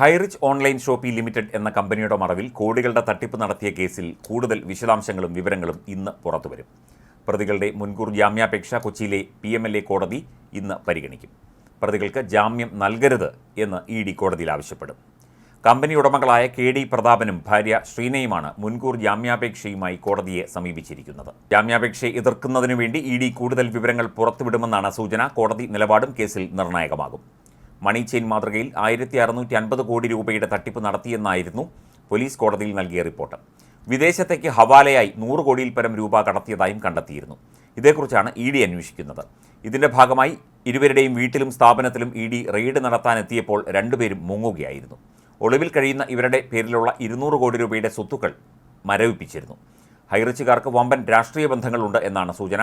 Highrich online Shopee limited എന്ന കമ്പനിയുടെ മറവിൽ കോടികളുടെ തട്ടിപ്പ് നടത്തിയ കേസിൽ കൂടുതൽ വിശദാംശങ്ങളും വിവരങ്ങളും ഇന്ന് പുറത്തുവരും. പ്രതികളുടെ മുൻകൂർ ജാമ്യാപേക്ഷ കൊച്ചിയിലെ പി എം എൽ എ കോടതി ഇന്ന് പരിഗണിക്കും. പ്രതികൾക്ക് ജാമ്യം നൽകരുത് എന്ന് ഇ ഡി കോടതിയിൽ ആവശ്യപ്പെടും. കമ്പനി ഉടമകളായ കെ ഡി പ്രതാപനും ഭാര്യ ശ്രീനയുമാണ് മുൻകൂർ ജാമ്യാപേക്ഷയുമായി കോടതിയെ സമീപിച്ചിരിക്കുന്നത്. ജാമ്യാപേക്ഷയെ എതിർക്കുന്നതിനു വേണ്ടി ഇ ഡി കൂടുതൽ വിവരങ്ങൾ പുറത്തുവിടുമെന്നാണ് സൂചന. കോടതി നിലപാടും കേസിൽ നിർണായകമാകും. മണി ചെയിൻ മാതൃകയിൽ ആയിരത്തി അറുന്നൂറ്റി അൻപത് കോടി രൂപയുടെ തട്ടിപ്പ് നടത്തിയെന്നായിരുന്നു പോലീസ് കോടതിയിൽ നൽകിയ റിപ്പോർട്ട്. വിദേശത്തേക്ക് ഹവാലയായി നൂറ് കോടിയിൽ പരം രൂപ കടത്തിയതായും കണ്ടെത്തിയിരുന്നു. ഇതേക്കുറിച്ചാണ് ഇ ഡി അന്വേഷിക്കുന്നത്. ഇതിന്റെ ഭാഗമായി ഇരുവരുടെയും വീട്ടിലും സ്ഥാപനത്തിലും ഇ ഡി റെയ്ഡ് നടത്താനെത്തിയപ്പോൾ രണ്ടുപേരും മുങ്ങുകയായിരുന്നു. ഒളിവിൽ കഴിയുന്ന ഇവരുടെ പേരിലുള്ള ഇരുന്നൂറ് കോടി രൂപയുടെ സ്വത്തുക്കൾ മരവിപ്പിച്ചിരുന്നു. ഹൈറിച്ചുകാർക്ക് വമ്പൻ രാഷ്ട്രീയ ബന്ധങ്ങളുണ്ട് എന്നാണ് സൂചന.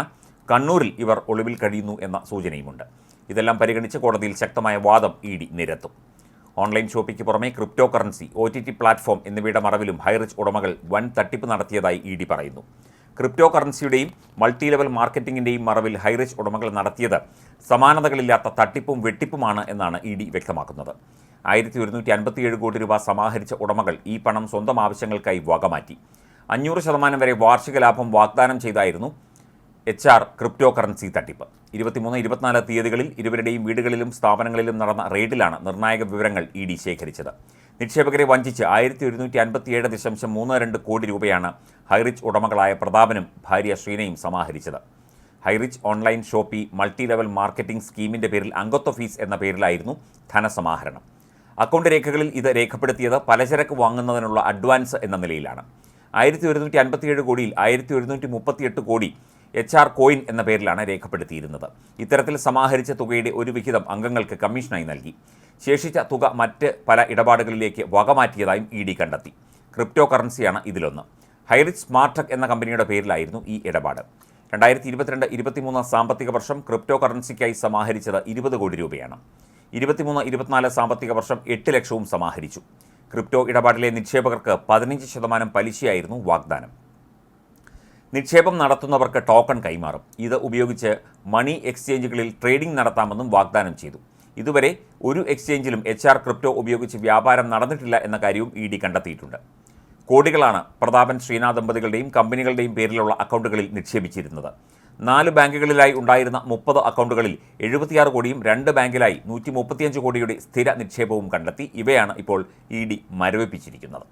കണ്ണൂരിൽ ഇവർ ഒളിവിൽ കഴിയുന്നു എന്ന സൂചനയുമുണ്ട്. ഇതെല്ലാം പരിഗണിച്ച് കോടതിയിൽ ശക്തമായ വാദം ഇ ഡി നിരത്തും. ഓൺലൈൻ ഷോപ്പിംഗ് പുറമെ crypto currency O T T platform എന്നിവയുടെ മറവിലും ഹൈറിച്ച് ഉടമകൾ വൻ തട്ടിപ്പ് നടത്തിയതായി ഇ ഡി പറയുന്നു. ക്രിപ്റ്റോ കറൻസിയുടെയും മൾട്ടി ലെവൽ മാർക്കറ്റിംഗിന്റെയും മറവിൽ ഹൈറിച്ച് ഉടമകൾ നടത്തിയത് സമാനതകളില്ലാത്ത തട്ടിപ്പും വെട്ടിപ്പുമാണ് എന്നാണ് ഇ ഡി വ്യക്തമാക്കുന്നത്. ആയിരത്തി ഒരുന്നൂറ്റി അൻപത്തിയേഴ് കോടി രൂപ സമാഹരിച്ച ഉടമകൾ ഈ പണം സ്വന്തം ആവശ്യങ്ങൾക്കായി വകമാറ്റി. അഞ്ഞൂറ് ശതമാനം വരെ വാർഷിക ലാഭം വാഗ്ദാനം ചെയ്തായിരുന്നു എച്ച് ആർ ക്രിപ്റ്റോ കറൻസി തട്ടിപ്പ്. ഇരുപത്തിമൂന്ന് ഇരുപത്തിനാല് തീയതികളിൽ ഇരുവരുടെയും വീടുകളിലും സ്ഥാപനങ്ങളിലും നടന്ന റെയ്ഡിലാണ് നിർണായക വിവരങ്ങൾ ഇ ഡി ശേഖരിച്ചത്. നിക്ഷേപകരെ വഞ്ചിച്ച് ആയിരത്തി ഒരുന്നൂറ്റി അൻപത്തിയേഴ് ദശാംശം മൂന്ന് രണ്ട് കോടി രൂപയാണ് ഹൈറിച്ച് ഉടമകളായ പ്രതാപനും ഭാര്യ ശ്രീനയും സമാഹരിച്ചത്. Highrich online shoppe multi level marketing സ്കീമിന്റെ പേരിൽ അംഗത്വ ഫീസ് എന്ന പേരിലായിരുന്നു ധനസമാഹരണം. അക്കൗണ്ട് രേഖകളിൽ ഇത് രേഖപ്പെടുത്തിയത് പലചരക്ക് വാങ്ങുന്നതിനുള്ള അഡ്വാൻസ് എന്ന നിലയിലാണ്. ആയിരത്തി ഒരുന്നൂറ്റി അൻപത്തിയേഴ് കോടിയിൽ ആയിരത്തി ഒരുന്നൂറ്റി മുപ്പത്തിയെട്ട് കോടി എച്ച് ആർ കോയിൻ എന്ന പേരിലാണ് രേഖപ്പെടുത്തിയിരുന്നത്. ഇത്തരത്തിൽ സമാഹരിച്ച തുകയുടെ ഒരു വിഹിതം അംഗങ്ങൾക്ക് കമ്മീഷനായി നൽകി. ശേഷിച്ച തുക മറ്റ് പല ഇടപാടുകളിലേക്ക് വകമാറ്റിയതായും ഇ ഡി കണ്ടെത്തി. ക്രിപ്റ്റോ കറൻസിയാണ് ഇതിലൊന്ന്. ഹൈറിച്ച് സ്മാർട്ടക് എന്ന കമ്പനിയുടെ പേരിലായിരുന്നു ഈ ഇടപാട്. രണ്ടായിരത്തി ഇരുപത്തിരണ്ട് ഇരുപത്തിമൂന്ന് സാമ്പത്തിക വർഷം ക്രിപ്റ്റോ കറൻസിക്കായി സമാഹരിച്ചത് ഇരുപത് കോടി രൂപയാണ്. ഇരുപത്തിമൂന്ന് ഇരുപത്തിനാല് സാമ്പത്തിക വർഷം എട്ട് ലക്ഷവും സമാഹരിച്ചു. ക്രിപ്റ്റോ ഇടപാടിലെ നിക്ഷേപകർക്ക് പതിനഞ്ച് ശതമാനം പലിശയായിരുന്നു വാഗ്ദാനം. നിക്ഷേപം നടത്തുന്നവർക്ക് ടോക്കൺ കൈമാറും. ഇത് ഉപയോഗിച്ച് മണി എക്സ്ചേഞ്ചുകളിൽ ട്രേഡിംഗ് നടത്താമെന്നും വാഗ്ദാനം ചെയ്തു. ഇതുവരെ ഒരു എക്സ്ചേഞ്ചിലും എച്ച് ആർ ക്രിപ്റ്റോ ഉപയോഗിച്ച് വ്യാപാരം നടന്നിട്ടില്ല എന്ന കാര്യവും ഇ ഡി കണ്ടെത്തിയിട്ടുണ്ട്. കോടികളാണ് പ്രതാപൻ ശ്രീനാഥ് ദമ്പതികളുടെയും കമ്പനികളുടെയും പേരിലുള്ള അക്കൗണ്ടുകളിൽ നിക്ഷേപിച്ചിരുന്നത്. നാല് ബാങ്കുകളിലായി ഉണ്ടായിരുന്ന മുപ്പത് അക്കൗണ്ടുകളിൽ എഴുപത്തിയാറ് കോടിയും രണ്ട് ബാങ്കിലായി നൂറ്റി മുപ്പത്തിയഞ്ച് കോടിയുടെ സ്ഥിര നിക്ഷേപവും കണ്ടെത്തി. ഇവയാണ് ഇപ്പോൾ ഇ ഡി മരവിപ്പിച്ചിരിക്കുന്നത്.